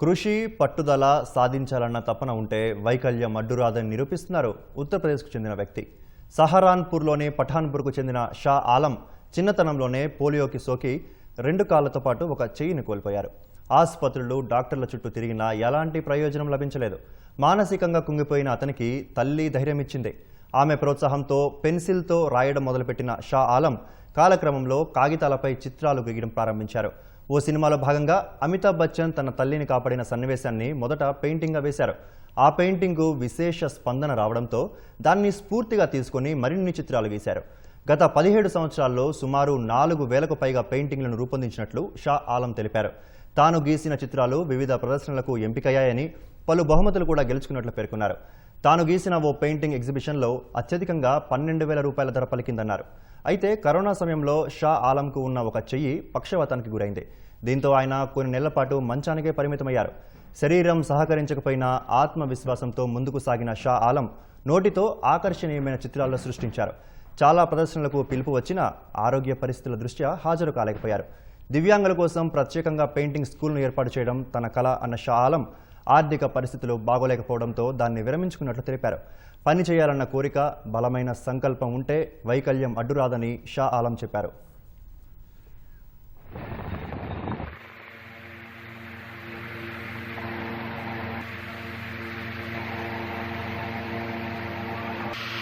కృషి పట్టుదల సాధించాలన్న తపన ఉంటే వైకల్యం అడ్డురాదని నిరూపిస్తున్నారు ఉత్తరప్రదేశ్కు చెందిన వ్యక్తి. సహరాన్పూర్లోని పఠాన్పూర్కు చెందిన షా ఆలం చిన్నతనంలోనే పోలియోకి సోకి రెండు కాళ్ళతో పాటు ఒక చెయ్యిని కోల్పోయారు. ఆసుపత్రులు డాక్టర్ల చుట్టూ తిరిగినా ఎలాంటి ప్రయోజనం లభించలేదు. మానసికంగా కుంగిపోయిన అతనికి తల్లి ధైర్యం ఇచ్చింది ఆమె ప్రోత్సాహంతో పెన్సిల్తో రాయడం మొదలుపెట్టిన షా ఆలం కాలక్రమంలో కాగితాలపై చిత్రాలు గీయడం ప్రారంభించారు. ఓ సినిమాలో భాగంగా అమితాబ్ బచ్చన్ తన తల్లిని కాపాడిన సన్నివేశాన్ని మొదట పెయింటింగ్గా వేశారు. ఆ పెయింటింగ్కు విశేష స్పందన రావడంతో దాన్ని స్ఫూర్తిగా తీసుకొని మరిన్ని చిత్రాలు గీశారు. గత పదిహేడు సంవత్సరాల్లో సుమారు నాలుగు వేలకు పైగా పెయింటింగ్లను రూపొందించినట్లు షా ఆలం తెలిపారు. తాను గీసిన చిత్రాలు వివిధ ప్రదర్శనలకు ఎంపికయ్యాయని పలు బహుమతులు కూడా గెలుచుకున్నట్లు పేర్కొన్నారు. తాను గీసిన ఓ పెయింటింగ్ ఎగ్జిబిషన్లో అత్యధికంగా పన్నెండు వేల రూపాయల ధర పలికిందన్నారు. అయితే కరోనా సమయంలో షా ఆలంకు ఉన్న ఒక చెయ్యి పక్షవాతానికి గురైంది. దీంతో ఆయన కొన్ని నెలల పాటు మంచానికే పరిమితమయ్యారు. శరీరం సహకరించకపోయినా ఆత్మవిశ్వాసంతో ముందుకు సాగిన షా ఆలం నోటితో ఆకర్షణీయమైన చిత్రాలను సృష్టించారు. చాలా ప్రదర్శనలకు పిలుపు వచ్చినా ఆరోగ్య పరిస్థితుల దృష్ట్యా హాజరు కాలేకపోయారు. దివ్యాంగుల కోసం ప్రత్యేకంగా పెయింటింగ్ స్కూల్ను ఏర్పాటు చేయడం తన కళ అన్న షా ఆలం ఆర్థిక పరిస్థితులు బాగోలేకపోవడంతో దాన్ని విరమించుకున్నట్లు తెలిపారు. పని చేయాలన్న కోరిక బలమైన సంకల్పం ఉంటే వైకల్యం అడ్డురాదని షా ఆలం చెప్పారు. you